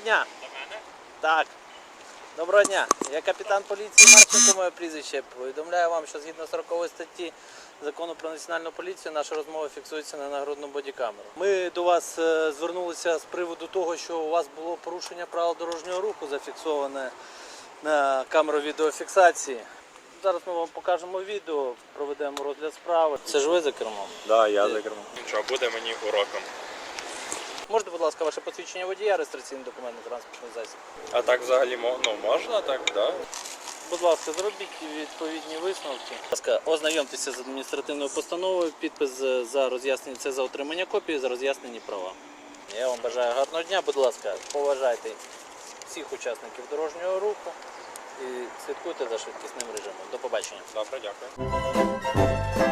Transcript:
дня. До мене? Так. Доброго дня. Я капітан поліції Марченко, моє прізвище. Повідомляю вам, що згідно 40 статті закону про національну поліцію наша розмова фіксується на нагрудну бодікамеру. Ми до вас е, звернулися з приводу того, що у вас було порушення правил дорожнього руху, зафіксоване на камеру відеофіксації. Зараз ми вам покажемо відео, проведемо розгляд справи. Це ж ви за кермом? Да, я за кермом. Нічого, буде мені уроком. Можете, будь ласка, ваше посвідчення водія, реєстраційний документ на транспортний засіб. А так взагалі мо- ну, можна так, да? Будь ласка, зробіть відповідні висновки. Будь ласка, ознайомтеся з адміністративною постановою, підпис е, за роз'яснення це за отримання копії, за роз'яснені права. Я вам бажаю гарного дня, будь ласка, поважайте всіх учасників дорожнього руху і слідкуйте за швидкісним режимом. До побачення. Добре, дякую.